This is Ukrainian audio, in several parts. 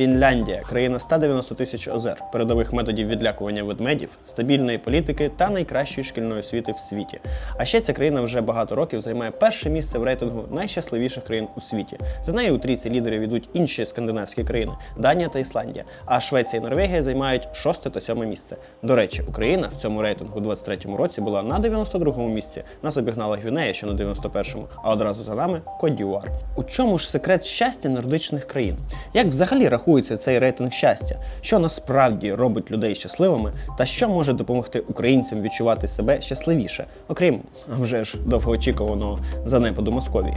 Фінляндія країна 190 тисяч озер, передових методів відлякування ведмедів, стабільної політики та найкращої шкільної освіти в світі. А ще ця країна вже багато років займає перше місце в рейтингу найщасливіших країн у світі. За нею у трійці лідерів йдуть інші скандинавські країни Данія та Ісландія. А Швеція і Норвегія займають шосте та сьоме місце. До речі, Україна в цьому рейтингу у 23-му році була на 92-му місці. Нас обігнала Гвінея, що на 91-му, а одразу за нами Кодюар. У чому ж секрет щастя нордичних країн? Як взагалі рахується цей рейтинг щастя? Що насправді робить людей щасливими, та що може допомогти українцям відчувати себе щасливіше, окрім вже ж довгоочікуваного занепаду Московії?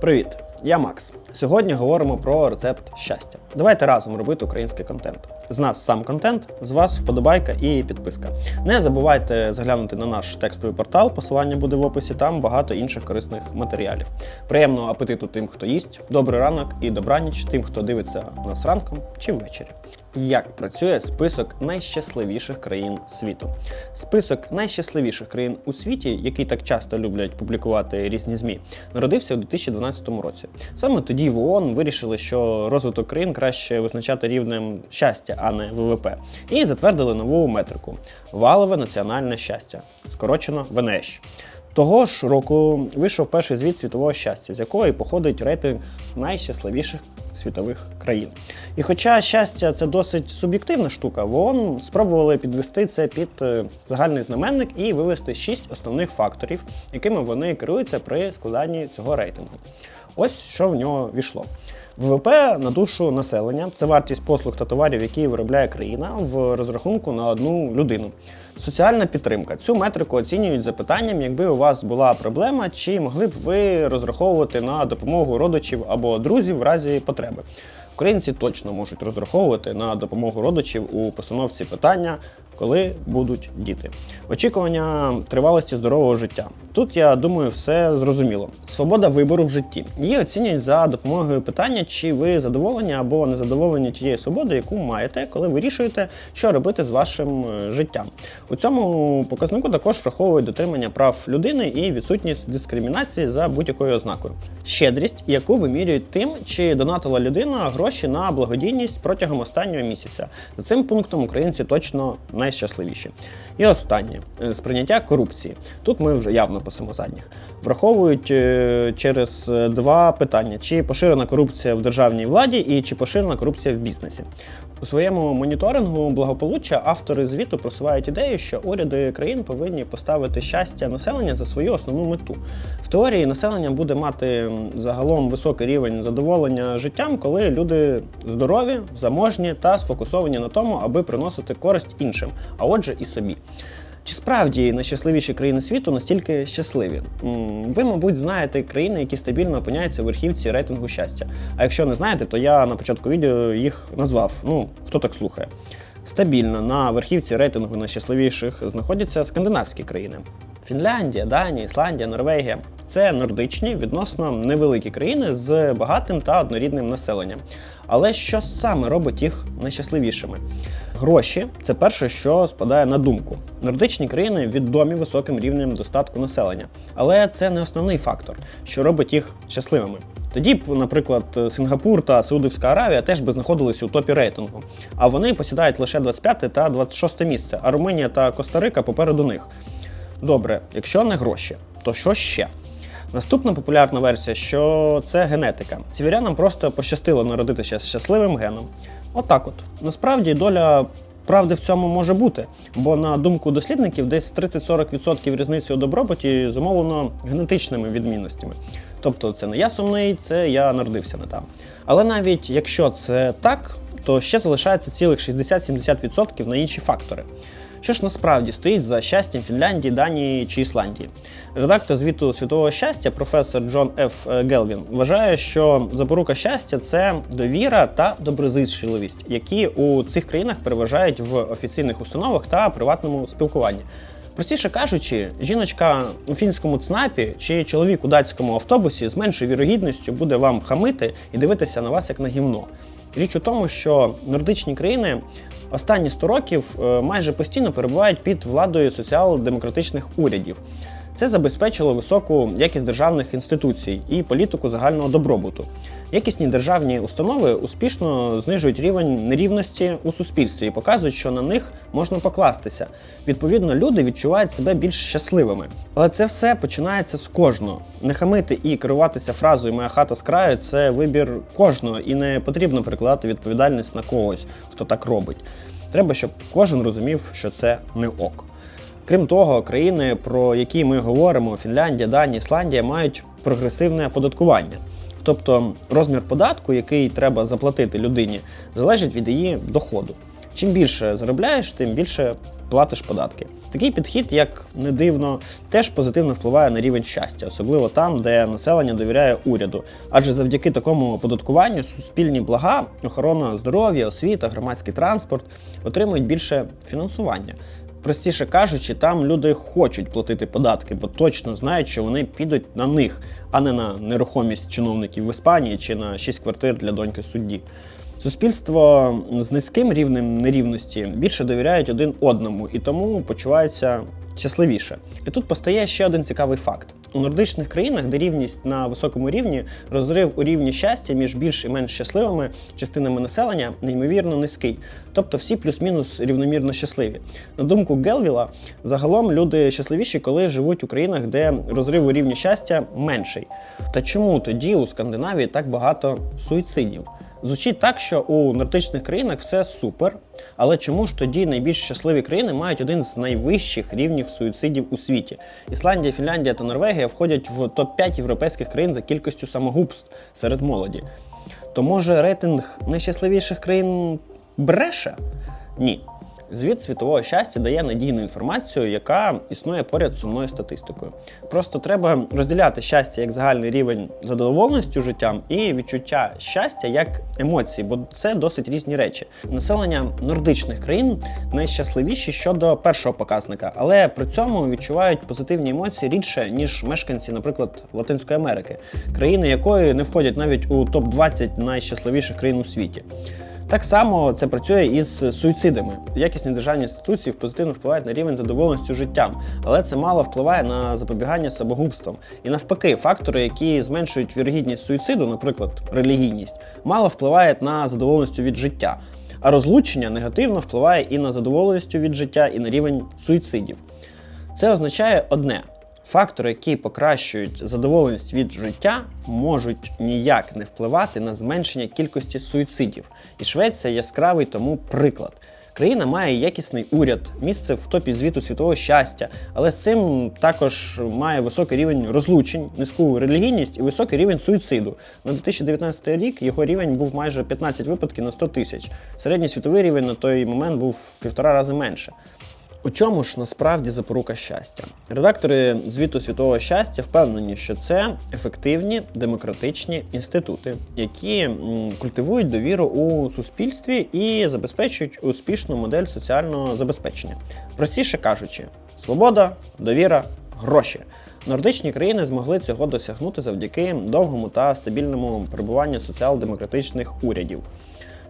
Привіт, я Макс. Сьогодні говоримо про рецепт щастя. Давайте разом робити український контент. З нас сам контент, з вас вподобайка і підписка. Не забувайте заглянути на наш текстовий портал, посилання буде в описі, там багато інших корисних матеріалів. Приємного апетиту тим, хто їсть, добрий ранок і добраніч тим, хто дивиться нас ранком чи ввечері. Як працює список найщасливіших країн світу? Список найщасливіших країн у світі, який так часто люблять публікувати різні змі, народився у 2012 році. Саме тоді в ООН вирішили, що розвиток країн краще визначати рівнем щастя, а не ВВП, і затвердили нову метрику валове національне щастя, скорочено ВНЩ. Того ж року вийшов перший звіт світового щастя, з якого і походить рейтинг найщасливіших світових країн. І хоча щастя це досить суб'єктивна штука, в спробували підвести це під е, загальний знаменник і вивести шість основних факторів, якими вони керуються при складанні цього рейтингу. Ось що в нього війшло. ВВП на душу населення це вартість послуг та товарів, які виробляє країна в розрахунку на одну людину. Соціальна підтримка. Цю метрику оцінюють за питанням, якби у вас була проблема, чи могли б ви розраховувати на допомогу родичів або друзів в разі потреби. Українці точно можуть розраховувати на допомогу родичів у постановці питання, коли будуть діти. Очікування тривалості здорового життя. Тут я думаю, все зрозуміло. Свобода вибору в житті. Її оцінюють за допомогою питання, чи ви задоволені або незадоволені тієї свободи, яку маєте, коли вирішуєте, що робити з вашим е, життям. У цьому показнику також враховують дотримання прав людини і відсутність дискримінації за будь-якою ознакою. Щедрість, яку вимірюють тим, чи донатила людина гроші на благодійність протягом останнього місяця. За цим пунктом українці точно найщасливіші. І останнє е, сприйняття корупції. Тут ми вже явно пасемо задніх. Враховують е, через е, два питання: чи поширена корупція в державній владі і чи поширена корупція в бізнесі. У своєму моніторингу благополуччя автори звіту просувають ідею, що уряди країн повинні поставити щастя населення за свою основну мету. В теорії населення буде мати загалом високий рівень задоволення життям, коли люди здорові, заможні та сфокусовані на тому, аби приносити користь іншим, а отже, і собі. Чи справді найщасливіші країни світу настільки щасливі? Ви, мабуть, знаєте країни, які стабільно опиняються у верхівці рейтингу щастя. А якщо не знаєте, то я на початку відео їх назвав. Ну, хто так слухає. Стабільно на верхівці рейтингу найщасливіших знаходяться скандинавські країни: Фінляндія, Данія, Ісландія, Норвегія. Це нордичні, відносно невеликі країни з багатим та однорідним населенням. Але що саме робить їх найщасливішими? Гроші це перше, що спадає на думку. Нордичні країни відомі високим рівнем достатку населення, але це не основний фактор, що робить їх щасливими. Тоді б, наприклад, Сингапур та Саудовська Аравія теж би знаходилися у топі рейтингу, а вони посідають лише 25 та 26 місце, а Румунія та Коста-Рика попереду них. Добре, якщо не гроші, то що ще? Наступна популярна версія, що це генетика. Сіверянам просто пощастило народитися з щасливим геном. Отак от. Насправді доля правди в цьому може бути, бо на думку дослідників, десь 30-40% різниці у добробуті зумовлено генетичними відмінностями. Тобто це не я сумний, це я народився не там. Але навіть якщо це так, то ще залишається цілих 60-70% на інші фактори. Що ж насправді стоїть за щастям Фінляндії, Данії чи Ісландії? Редактор звіту світового щастя, професор Джон Ф. Гелвін, вважає, що запорука щастя це довіра та доброзичливість, які у цих країнах переважають в офіційних установах та приватному спілкуванні. Простіше кажучи, жіночка у фінському ЦНАПі чи чоловік у датському автобусі з меншою вірогідністю буде вам хамити і дивитися на вас як на гівно. Річ у тому, що нордичні країни останні 100 років е, майже постійно перебувають під владою соціал-демократичних урядів. Це забезпечило високу якість державних інституцій і політику загального добробуту. Якісні державні установи успішно знижують рівень нерівності у суспільстві і показують, що на них можна покластися. Відповідно, люди відчувають себе більш щасливими. Але це все починається з кожного. Не хамити і керуватися фразою Моя хата з краю це вибір кожного, і не потрібно перекладати відповідальність на когось, хто так робить. Треба, щоб кожен розумів, що це не ок. Крім того, країни, про які ми говоримо, Фінляндія, Данія, Ісландія, мають прогресивне оподаткування. Тобто розмір податку, який треба заплатити людині, залежить від її доходу. Чим більше заробляєш, тим більше платиш податки. Такий підхід, як не дивно, теж позитивно впливає на рівень щастя, особливо там, де населення довіряє уряду. Адже завдяки такому оподаткуванню суспільні блага, охорона здоров'я, освіта, громадський транспорт отримують більше фінансування. Простіше кажучи, там люди хочуть платити податки, бо точно знають, що вони підуть на них, а не на нерухомість чиновників в Іспанії чи на 6 квартир для доньки судді. Суспільство з низьким рівнем нерівності більше довіряють один одному і тому почуваються щасливіше. І тут постає ще один цікавий факт: у нордичних країнах, де рівність на високому рівні, розрив у рівні щастя між більш і менш щасливими частинами населення неймовірно низький. Тобто всі плюс-мінус рівномірно щасливі. На думку Гелвіла, загалом люди щасливіші, коли живуть у країнах, де розрив у рівні щастя менший. Та чому тоді у Скандинавії так багато суїцидів? Звучить так, що у нордичних країнах все супер, але чому ж тоді найбільш щасливі країни мають один з найвищих рівнів суїцидів у світі? Ісландія, Фінляндія та Норвегія входять в топ-5 європейських країн за кількістю самогубств серед молоді. То може рейтинг найщасливіших країн бреше? Ні. Звіт світового щастя дає надійну інформацію, яка існує поряд сумною статистикою. Просто треба розділяти щастя як загальний рівень задоволеності життям і відчуття щастя як емоції, бо це досить різні речі. Населення нордичних країн найщасливіші щодо першого показника, але при цьому відчувають позитивні емоції рідше ніж мешканці, наприклад, Латинської Америки, країни якої не входять навіть у топ 20 найщасливіших країн у світі. Так само це працює із суїцидами. Якісні державні інституції позитивно впливають на рівень задоволеності життям, але це мало впливає на запобігання самогубствам. І навпаки, фактори, які зменшують вірогідність суїциду, наприклад, релігійність, мало впливають на задоволеність від життя. А розлучення негативно впливає і на задоволеність від життя, і на рівень суїцидів. Це означає одне. Фактори, які покращують задоволеність від життя, можуть ніяк не впливати на зменшення кількості суїцидів. І Швеція яскравий тому приклад. Країна має якісний уряд, місце в топі звіту світового щастя, але з цим також має високий рівень розлучень, низьку релігійність і високий рівень суїциду. На 2019 рік його рівень був майже 15 випадків на 100 тисяч. Середній світовий рівень на той момент був півтора рази менше. У чому ж насправді запорука щастя? Редактори звіту світового щастя впевнені, що це ефективні демократичні інститути, які культивують довіру у суспільстві і забезпечують успішну модель соціального забезпечення. Простіше кажучи, свобода, довіра, гроші. Нордичні країни змогли цього досягнути завдяки довгому та стабільному перебуванню соціал-демократичних урядів.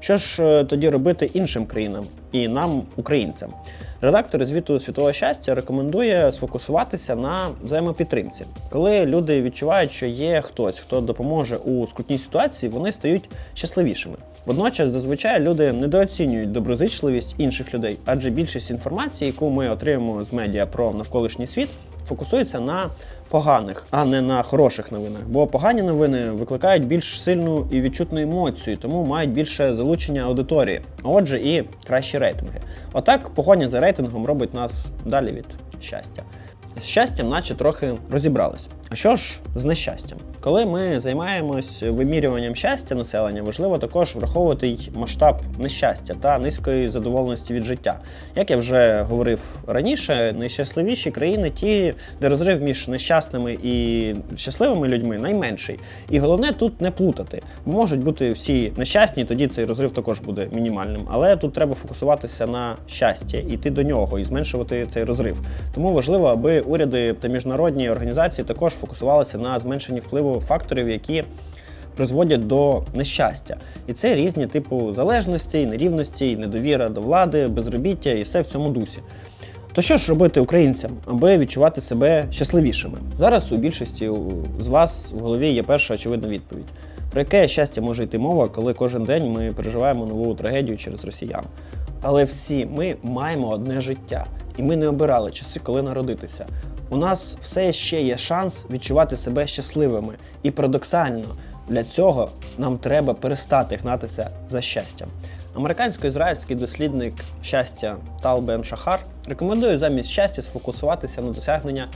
Що ж е, тоді робити іншим країнам і нам, українцям? Редактор звіту світового щастя рекомендує сфокусуватися на взаємопідтримці. Коли люди відчувають, що є хтось, хто допоможе у скрутній ситуації, вони стають щасливішими. Водночас, зазвичай люди недооцінюють доброзичливість інших людей, адже більшість інформації, яку ми отримуємо з медіа про навколишній світ, фокусується на поганих, а не на хороших новинах. Бо погані новини викликають більш сильну і відчутну емоцію, тому мають більше залучення аудиторії, а отже, і кращі рейтинги. Отак, погоня за рейтингом робить нас далі від щастя. З щастям, наче трохи розібрались. А що ж з нещастям? Коли ми займаємось вимірюванням щастя населення, важливо також враховувати й масштаб нещастя та низької задоволеності від життя. Як я вже говорив раніше, найщасливіші країни ті, де розрив між нещасними і щасливими людьми найменший. І головне тут не плутати. Можуть бути всі нещасні, тоді цей розрив також буде мінімальним. Але тут треба фокусуватися на щастя, йти до нього і зменшувати цей розрив. Тому важливо, аби уряди та міжнародні організації також фокусувалися на зменшенні впливу факторів, які призводять до нещастя. І це різні типу залежностей, нерівностей, недовіра до влади, безробіття і все в цьому дусі. То що ж робити українцям, аби відчувати себе щасливішими? Зараз у більшості з вас в голові є перша очевидна відповідь. Про яке щастя може йти мова, коли кожен день ми переживаємо нову трагедію через росіян? Але всі ми маємо одне життя, і ми не обирали часи, коли народитися. У нас все ще є шанс відчувати себе щасливими. І парадоксально, для цього нам треба перестати гнатися за щастям. Американсько-ізраїльський дослідник щастя Тал Бен Шахар рекомендує замість щастя сфокусуватися на досягнення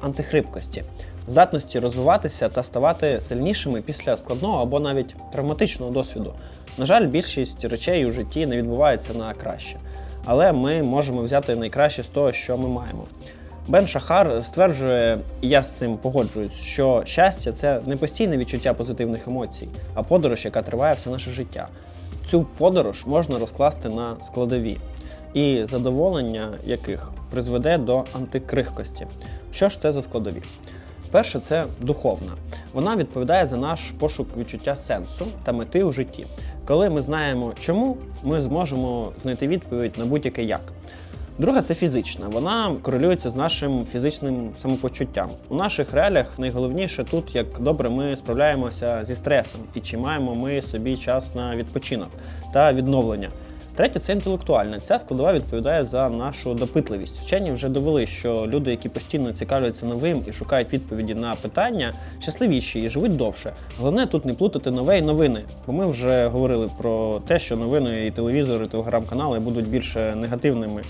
антихрипкості, здатності розвиватися та ставати сильнішими після складного або навіть травматичного досвіду. На жаль, більшість речей у житті не відбувається на краще, але ми можемо взяти найкраще з того, що ми маємо. Бен Шахар стверджує, і я з цим погоджуюсь, що щастя це не постійне відчуття позитивних емоцій, а подорож, яка триває все наше життя. Цю подорож можна розкласти на складові, і задоволення яких призведе до антикрихкості. Що ж це за складові? Перше, це духовна. Вона відповідає за наш пошук відчуття сенсу та мети у житті. Коли ми знаємо чому, ми зможемо знайти відповідь на будь-яке як. Друга це фізична. Вона корелюється з нашим фізичним самопочуттям. У наших реаліях найголовніше тут, як добре ми справляємося зі стресом і чи маємо ми собі час на відпочинок та відновлення. Третє це інтелектуальна. Ця складова відповідає за нашу допитливість. Вчені вже довели, що люди, які постійно цікавляться новим і шукають відповіді на питання, щасливіші і живуть довше. Головне тут не плутати нове і новини, бо ми вже говорили про те, що новини і телевізори, і телеграм-канали будуть більше негативними.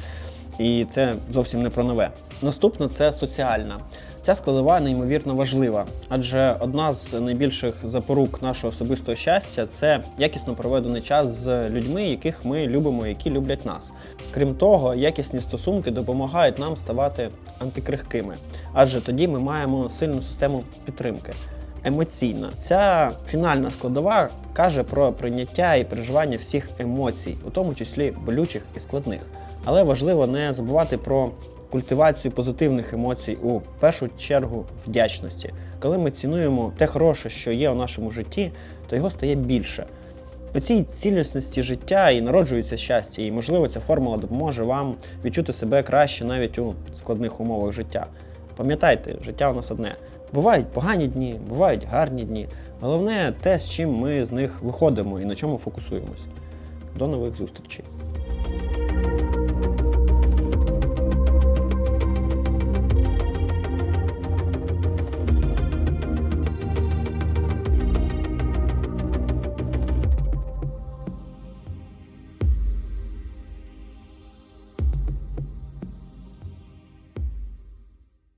І це зовсім не про нове. Наступна це соціальна. Ця складова неймовірно важлива, адже одна з найбільших запорук нашого особистого щастя це якісно проведений час з людьми, яких ми любимо, які люблять нас. Крім того, якісні стосунки допомагають нам ставати антикрихкими, адже тоді ми маємо сильну систему підтримки. Емоційна ця фінальна складова каже про прийняття і переживання всіх емоцій, у тому числі болючих і складних. Але важливо не забувати про культивацію позитивних емоцій у першу чергу вдячності. Коли ми цінуємо те хороше, що є у нашому житті, то його стає більше. У цій цілісності життя і народжується щастя, і можливо ця формула допоможе вам відчути себе краще навіть у складних умовах життя. Пам'ятайте, життя у нас одне. Бувають погані дні, бувають гарні дні. Головне те, з чим ми з них виходимо і на чому фокусуємось. До нових зустрічей!